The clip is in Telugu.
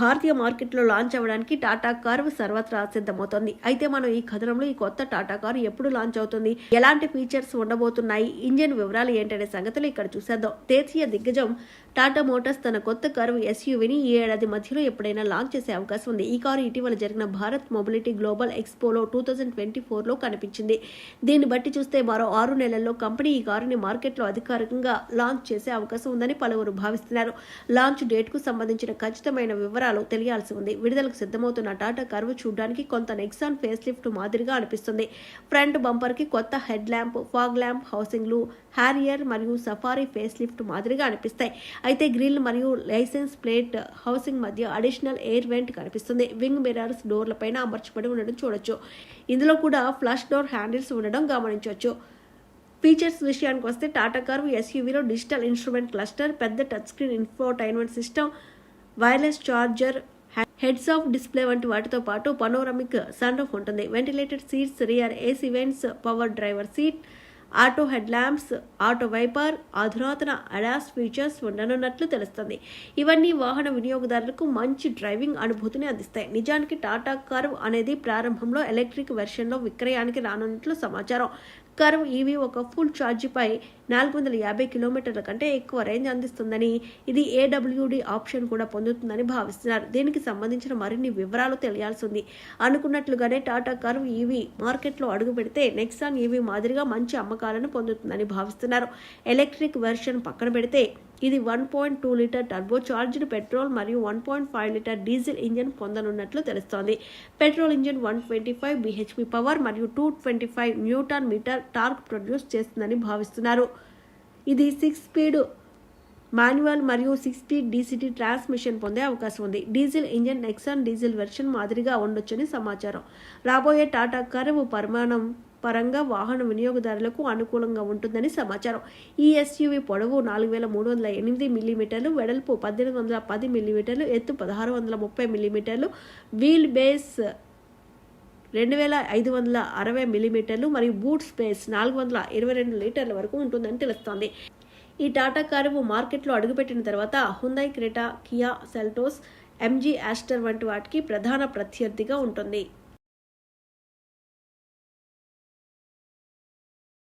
భారతీయ మార్కెట్లో లాంచ్ అవ్వడానికి టాటా కారు సర్వత్రా సిద్ధమవుతోంది. అయితే మనం ఈ కథనంలో ఈ కొత్త టాటా కారు ఎప్పుడు లాంచ్ అవుతుంది? ఎలాంటి ఫీచర్స్ ఉండబోతున్నాయి? ఇంజిన్ వివరాలు ఏంటనే సంగతులు ఇక్కడ చూసేద్దాం. దేశీయ దిగ్గజం టాటా మోటార్స్ తన కొత్త కారు ఎస్యూవీని ఈ ఏడాది మధ్యలో ఎప్పుడైనా లాంచ్ చేసే అవకాశం ఉంది. ఈ కారు ఇటీవల జరిగిన భారత్ మొబిలిటీ గ్లోబల్ ఎక్స్పోలో టూ థౌజండ్ ట్వంటీ ఫోర్లో కనిపించింది. దీన్ని బట్టి చూస్తే మరో ఆరు నెలల్లో కంపెనీ ఈ కారుని మార్కెట్లో అధికారికంగా లాంచ్ చేసే అవకాశం ఉందని పలువురు భావిస్తున్నారు. లాంచ్ డేట్కు సంబంధించిన ఖచ్చితమైన వివరాలు తెలియాల్సి ఉంది. విడుదలకు సిద్ధమవుతున్న టాటా కర్వ్ చూడడానికి కొంత నెక్సాన్ ఫేస్ లిఫ్ట్ మాదిరిగా అనిపిస్తుంది. ఫ్రంట్ బంపర్కి కొత్త హెడ్ ల్యాంప్ ఫాగ్ ల్యాంప్ హౌసింగ్లు హ్యారియర్ మరియు సఫారీ ఫేస్ లిఫ్ట్ మాదిరిగా అనిపిస్తాయి. అయితే గ్రిల్ మరియు లైసెన్స్ ప్లేట్ హౌసింగ్ మధ్య అడిషనల్ ఎయిర్ వెంట్ కనిపిస్తుంది. వింగ్ మిరర్స్ డోర్ల పైన అమర్చబడి ఉండడం చూడొచ్చు. ఇందులో కూడా ఫ్లష్ డోర్ హ్యాండిల్స్ ఉండడం గమనించవచ్చు ఫీచర్స్ విషయానికి వస్తే టాటా కార్ ఎస్యూవీలో డిజిటల్ ఇన్స్ట్రుమెంట్ క్లస్టర్ పెద్ద touch screen infotainment system wireless charger heads up display వంటి వాటితో పాటు పనోరమిక్ సన్రూఫ్ ఉంటుంది. Ventilated seats rear AC vents power driver seat auto head lamps auto wiper అధునాతన అడాస్ ఫీచర్స్ ఉండనున్నట్లు తెలుస్తుంది. ఇవన్నీ వాహన వినియోగదారులకు మంచి డ్రైవింగ్ అనుభూతిని అందిస్తాయి. నిజానికి టాటా కర్వ్ అనేది ప్రారంభంలో ఎలక్ట్రిక్ వెర్షన్లో విక్రయానికి రానున్నట్లు సమాచారం. కర్వ్ ఈవీ ఒక ఫుల్ ఛార్జీపై నాలుగు వందల యాభై కిలోమీటర్ల కంటే ఎక్కువ రేంజ్ అందిస్తుందని ఇది ఏడబ్ల్యూడి ఆప్షన్ కూడా పొందుతుందని భావిస్తున్నారు. దీనికి సంబంధించిన మరిన్ని వివరాలు తెలియాల్సింది. అనుకున్నట్లుగానే టాటా కర్వ్ ఈవీ మార్కెట్లో అడుగు పెడితే నెక్సాన్ ఈవీ మాదిరిగా మంచి అమ్మకాలను పొందుతుందని భావిస్తున్నారు. ఎలక్ట్రిక్ వెర్షన్ పక్కన పెడితే ఇది one point two litre turbo charged petrol మరియు one point five litre diesel engine పొందనున్నట్లు తెలుస్తోంది. Petrol engine one twenty five BHP power మరియు two twenty five newton metre torque produce చేస్తుందని భావిస్తున్నారు. ఇది సిక్స్ స్పీడ్ మాన్యువల్ మరియు సిక్స్ డీసీటీ ట్రాన్స్మిషన్ పొందే అవకాశం ఉంది. Diesel engine Nexon diesel version మాదిరిగా ఉండొచ్చని సమాచారం. రాబోయే టాటా కరువు పరిమాణం పరంగా వాహన వినియోగదారులకు అనుకూలంగా ఉంటుందని సమాచారం. ఈ ఎస్యూవి పొడవు నాలుగు వేల మూడు వందల ఎనిమిది మిల్లీమీటర్లు వెడల్పు పద్దెనిమిది వందల పది మిల్లీమీటర్లు ఎత్తు పదహారు వందల ముప్పై మిల్లీమీటర్లు వీల్ బేస్ రెండు వేల ఐదు వందల అరవై మిల్లీమీటర్లు మరియు బూట్ స్పేస్ నాలుగు వందల ఇరవై రెండు లీటర్ల వరకు ఉంటుందని తెలుస్తోంది. ఈ టాటా కారు మార్కెట్లో అడుగుపెట్టిన తర్వాత Hyundai Creta Kia Seltos MG Astor వంటి వాటికి ప్రధాన ప్రత్యర్థిగా ఉంటుంది.